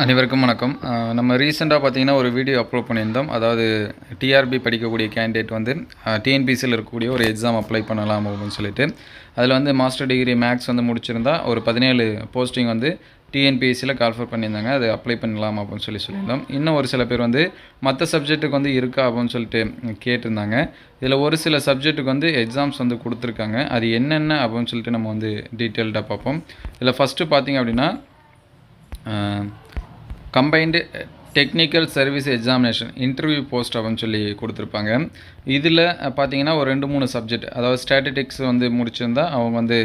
அனைவருக்கும் வணக்கம். நம்ம ரீசெண்டாக பார்த்தீங்கன்னா ஒரு வீடியோ அப்லோட் பண்ணியிருந்தோம். அதாவது டிஆர்பி படிக்கக்கூடிய கேண்டிடேட் வந்து டிஎன்பிசியில் இருக்கக்கூடிய ஒரு எக்ஸாம் அப்ளை பண்ணலாம் அப்படின்னு சொல்லிட்டு அதில் வந்து மாஸ்டர் டிகிரி மேக்ஸ் வந்து முடிச்சிருந்தா ஒரு பதினேழு போஸ்டிங் வந்து டிஎன்பிஎஸ்சியில் கால்ஃபர் பண்ணியிருந்தாங்க. அது அப்ளை பண்ணலாம் அப்படின்னு சொல்லி சொல்லியிருந்தோம். இன்னும் ஒரு சில பேர் வந்து மற்ற சப்ஜெக்ட்டுக்கு வந்து இருக்கா அப்படின்னு சொல்லிட்டு கேட்டிருந்தாங்க. இதில் ஒரு சில சப்ஜெக்ட்டுக்கு வந்து எக்ஸாம்ஸ் வந்து கொடுத்துருக்காங்க. அது என்னென்ன அப்படின்னு சொல்லிட்டு நம்ம வந்து டீட்டெயில்டாக பார்ப்போம். இதில் ஃபஸ்ட்டு பார்த்திங்க அப்படின்னா combined technical service examination interview post அப்படின்னு சொல்லி கொடுத்துருப்பாங்க. இதில் பார்த்தீங்கன்னா ஒரு ரெண்டு மூணு சப்ஜெக்ட் அதாவது ஸ்டாட்டிட்டிக்ஸ் வந்து முடிச்சிருந்தா அவங்க வந்து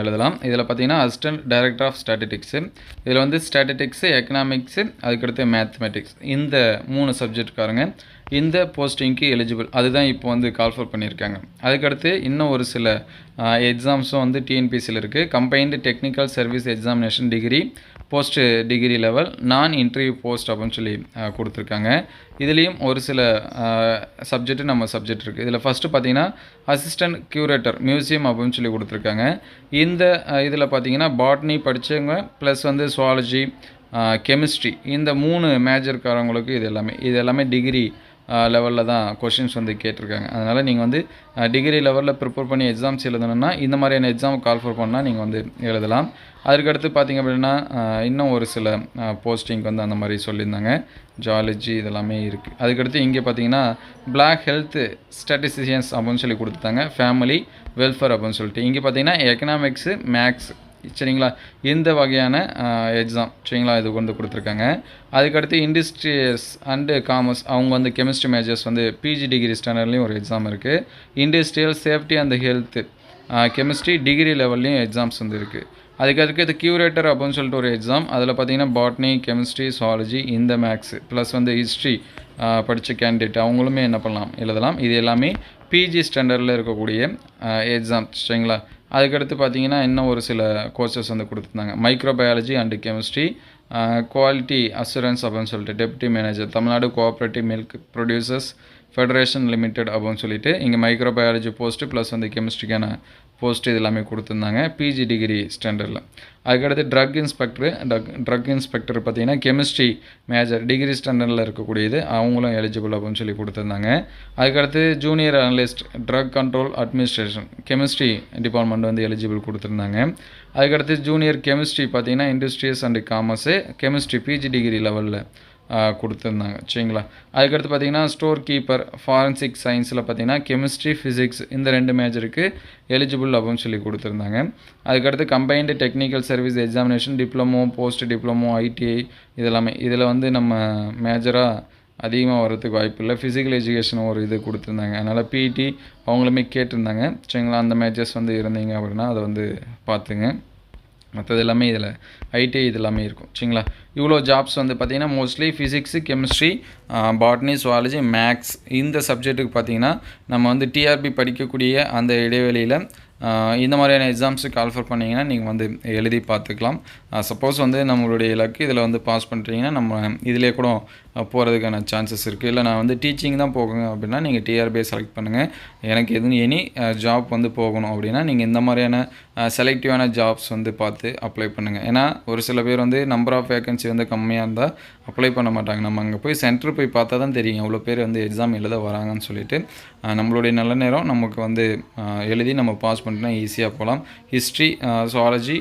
எழுதலாம். இதில் பார்த்தீங்கன்னா அசிஸ்டன்ட் டைரக்டர் ஆஃப் ஸ்டாட்டிட்டிக்ஸு இதில் வந்து ஸ்டாட்டிட்டிக்ஸு எக்கனாமிக்ஸு அதுக்கடுத்து மேத்தமெட்டிக்ஸ் இந்த மூணு சப்ஜெக்ட்காரங்க இந்த போஸ்டிங்க்கு எலிஜிபிள் அதுதான் இப்போ வந்து கால்ஃபர் பண்ணியிருக்காங்க. அதுக்கடுத்து இன்னும் ஒரு சில எக்ஸாம்ஸும் வந்து டிஎன்பிசியில் இருக்குது combined technical service examination degree post degree level non interview post அப்படின்னு சொல்லி கொடுத்துருக்காங்க. இதுலேயும் ஒரு சில சப்ஜெக்ட்டு நம்ம சப்ஜெக்ட் இருக்குது இதில் ஃபஸ்ட்டு பார்த்தீங்கன்னா அசிஸ்டன்ட் க்யூரேட்டர் மியூசியம் அப்படின்னு சொல்லி கொடுத்துருக்காங்க. இந்த இதில் பார்த்தீங்கன்னா பாட்னி படித்தவங்க ப்ளஸ் வந்து சுவாலஜி கெமிஸ்ட்ரி இந்த மூணு மேஜர்காரவங்களுக்கு இது எல்லாமே இது எல்லாமே டிகிரி லெவலில் தான் கொஷின்ஸ் வந்து கேட்டிருக்காங்க. அதனால் நீங்கள் வந்து டிகிரி லெவலில் ப்ரிப்பேர் பண்ணி எக்ஸாம்ஸ் எழுதணும்னா இந்த மாதிரியான எக்ஸாம் கால்ஃபர் பண்ணால் நீங்கள் வந்து எழுதலாம். அதுக்கடுத்து பார்த்தீங்க அப்படின்னா இன்னும் ஒரு சில போஸ்டிங் வந்து அந்த மாதிரி சொல்லியிருந்தாங்க. ஜாலஜி இதெல்லாமே இருக்குது அதுக்கடுத்து இங்கே பார்த்தீங்கன்னா பிளாக் ஹெல்த் ஸ்டாட்டிஸ்டிஷியன்ஸ் அப்படின்னு சொல்லி கொடுத்துட்டாங்க. ஃபேமிலி வெல்ஃபேர் அப்படின்னு சொல்லிட்டு. இங்கே பார்த்தீங்கன்னா எக்கனாமிக்ஸு மேக்ஸ் சரிங்களா? இந்த வகையான எக்ஸாம் சரிங்களா? இது வந்து கொடுத்துருக்காங்க. அதுக்கடுத்து இண்டஸ்ட்ரியஸ் அண்டு காமர்ஸ் அவங்க வந்து கெமிஸ்ட்ரி மேஜர்ஸ் வந்து பிஜி டிகிரி ஸ்டாண்டர்ட்லேயும் ஒரு எக்ஸாம் இருக்குது industrial safety and health chemistry degree லெவல்லையும் எக்ஸாம்ஸ் வந்து இருக்குது அதுக்கு அடுத்து கியூரேட்டர் அப்படின்னு சொல்லிட்டு ஒரு எக்ஸாம் அதில் பார்த்தீங்கன்னா பாட்னி கெமிஸ்ட்ரி சுவாலஜி இந்த மேக்ஸ் ப்ளஸ் வந்து ஹிஸ்ட்ரி படித்த கேண்டிடேட் அவங்களுமே என்ன பண்ணலாம்? எழுதலாம். இது எல்லாமே பிஜி ஸ்டாண்டர்டில் இருக்கக்கூடிய எக்ஸாம் சரிங்களா? அதுக்கடுத்து பார்த்தீங்கன்னா இன்னும் ஒரு சில கோர்சஸ் வந்து கொடுத்துருந்தாங்க. Microbiology and chemistry quality assurance அப்படின்னு சொல்லிட்டு deputy manager Tamil Nadu cooperative milk producers federation limited அப்படின்னு சொல்லிட்டு இங்கே மைக்ரோபயாலஜி போஸ்ட்டு ப்ளஸ் வந்து கெமிஸ்ட்ரிக்கான போஸ்ட் இது எல்லாமே கொடுத்துருந்தாங்க பிஜி டிகிரி ஸ்டாண்டர்டில் அதுக்கடுத்து drug inspector drug drug inspector பார்த்திங்கன்னா கெமிஸ்ட்ரி மேஜர் டிகிரி ஸ்டாண்டர்டில் இருக்கக்கூடியது. அவங்களும் எலிஜிபிள் அப்படின்னு சொல்லி கொடுத்துருந்தாங்க. அதுக்கடுத்து junior analyst drug control administration chemistry department வந்து எலிஜிபிள் கொடுத்துருந்தாங்க. அதுக்கடுத்து ஜூனியர் கெமிஸ்ட்ரி பார்த்தீங்கன்னா industries and commerce chemistry PG degree லெவலில் கொடுத்துருந்தாங்க. சரிங்களா? அதுக்கடுத்து பார்த்தீங்கன்னா ஸ்டோர் கீப்பர் ஃபாரன்சிக் சயின்ஸில் பார்த்தீங்கன்னா கெமிஸ்ட்ரி ஃபிசிக்ஸ் இந்த ரெண்டு மேஜருக்கு எலிஜிபிள் அப்படின்னு சொல்லி கொடுத்துருந்தாங்க. அதுக்கடுத்து combined technical service examination diploma post diploma ITI இதெல்லாமே. இதில் வந்து நம்ம மேஜராக அதிகமாக வரதுக்கு வாய்ப்பு இல்லை. ஃபிசிக்கல் எஜுகேஷன் ஒரு இது கொடுத்துருந்தாங்க. அதனால் பிடி அவங்களுமே கேட்டிருந்தாங்க. சரிங்களா? அந்த மேட்சஸ் வந்து இருந்தீங்க அப்படின்னா அதை வந்து பார்த்துங்க. மற்றது எல்லாமே இதில் ஐடி இது எல்லாமே இருக்கும். சரிங்களா? இவ்வளோ ஜாப்ஸ் வந்து பார்த்திங்கன்னா mostly physics chemistry botany zoology maths இந்த சப்ஜெக்ட்டுக்கு பார்த்திங்கன்னா நம்ம வந்து டிஆர்பி படிக்கக்கூடிய அந்த இடைவெளியில் இந்த மாதிரியான எக்ஸாம்ஸுக்கு கால்ஃபர் பண்ணிங்கன்னா நீங்கள் வந்து எழுதி பார்த்துக்கலாம். சப்போஸ் வந்து நம்மளுடைய இலக்கு இதில் வந்து பாஸ் பண்ணுறீங்கன்னா நம்ம இதிலே கூட போகிறதுக்கான சான்சஸ் இருக்குது இல்லை நான் வந்து டீச்சிங் தான் போகணும் அப்படின்னா நீங்கள் டிஆர்பியை செலக்ட் பண்ணுங்கள் எனக்கு எதுவும் எனி ஜாப் வந்து போகணும் அப்படின்னா நீங்கள் இந்த மாதிரியான செலக்டிவான ஜாப்ஸ் வந்து பார்த்து அப்ளை பண்ணுங்கள் ஏன்னா ஒரு சில பேர் வந்து நம்பர் ஆஃப் வேகன்சி வந்து கம்மியாக இருந்தால் அப்ளை பண்ண மாட்டாங்க. நம்ம அங்கே போய் சென்டர் போய் பார்த்தா தான் தெரியும். எவ்வளோ பேர் வந்து எக்ஸாம் எழுத வராங்கன்னு சொல்லிட்டு. நம்மளுடைய நல்ல நேரம் நமக்கு வந்து எழுதி நம்ம பாஸ் பண்ணிட்டோம்னா ஈஸியாக போகலாம். History zoology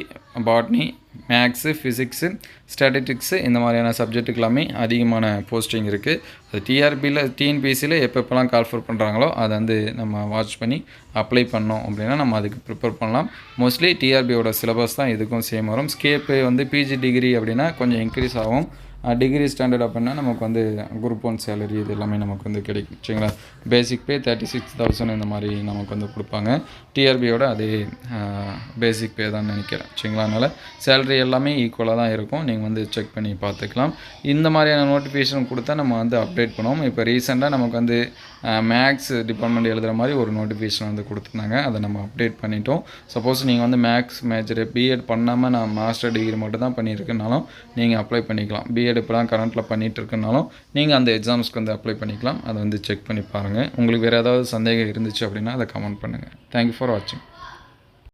botany maths physics statistics இந்த மாதிரியான சப்ஜெக்ட்டுக்கு எல்லாமே அதிகமான போஸ்டிங் இருக்குது அது டிஆர்பியில் டிஎன்பிஎஸ்சியில் எப்பப்பெல்லாம் கால்ஃபர் பண்ணுறாங்களோ அதை வந்து நம்ம வாட்ச் பண்ணி அப்ளை பண்ணோம் அப்படின்னா நம்ம அதுக்கு ப்ரிப்பேர் பண்ணலாம். மோஸ்ட்லி டிஆர்பியோட சிலபஸ் தான் இதுக்கும் சேம் வரும். ஸ்கேப்பு வந்து பிஜி டிகிரி அப்படின்னா கொஞ்சம் இன்க்ரீஸ் ஆகும். டிகிரி ஸ்டாண்டர்ட் அப்படின்னா நமக்கு வந்து குரூப் ஒன் சேலரி இது எல்லாமே நமக்கு வந்து கிடைக்கும். சரிங்களா? Basic pay thirty six thousand இந்த மாதிரி நமக்கு வந்து கொடுப்பாங்க. டிஆர்பியோட அதே பேசிக் பே தான் நினைக்கிறேன். சரிங்களா? அதனால் சேலரி எல்லாமே ஈக்குவலாக தான் இருக்கும். நீங்கள் வந்து செக் பண்ணி பார்த்துக்கலாம். இந்த மாதிரியான நோட்டிஃபிகேஷன் கொடுத்தா நம்ம வந்து அப்டேட் பண்ணுவோம். இப்போ ரீசெண்டாக நமக்கு வந்து மேக்ஸ் டிபார்ட்மெண்ட் எழுதுகிற மாதிரி ஒரு நோட்டிஃபிகேஷன் வந்து கொடுத்துருந்தாங்க. அதை நம்ம அப்டேட் பண்ணிட்டோம். சப்போஸ் நீங்கள் வந்து மேக்ஸ் மேஜர் பிஎட் பண்ணாமல் நான் மாஸ்டர் டிகிரி மட்டும் தான் பண்ணியிருக்கனாலும் நீங்கள் அப்ளை பண்ணிக்கலாம். பிஎட் இப்போ கரண்ட்டில் பண்ணிகிட்டு இருக்கனாலும் நீங்கள் அந்த எக்ஸாம்ஸ்க்கு வந்து அப்ளை பண்ணிக்கலாம். அதை வந்து செக் பண்ணி பாருங்கள் உங்களுக்கு வேறு ஏதாவது சந்தேகம் இருந்துச்சு அப்படின்னா அதை கமெண்ட் பண்ணுங்கள் தேங்க்யூ ஃபார் வாட்சிங்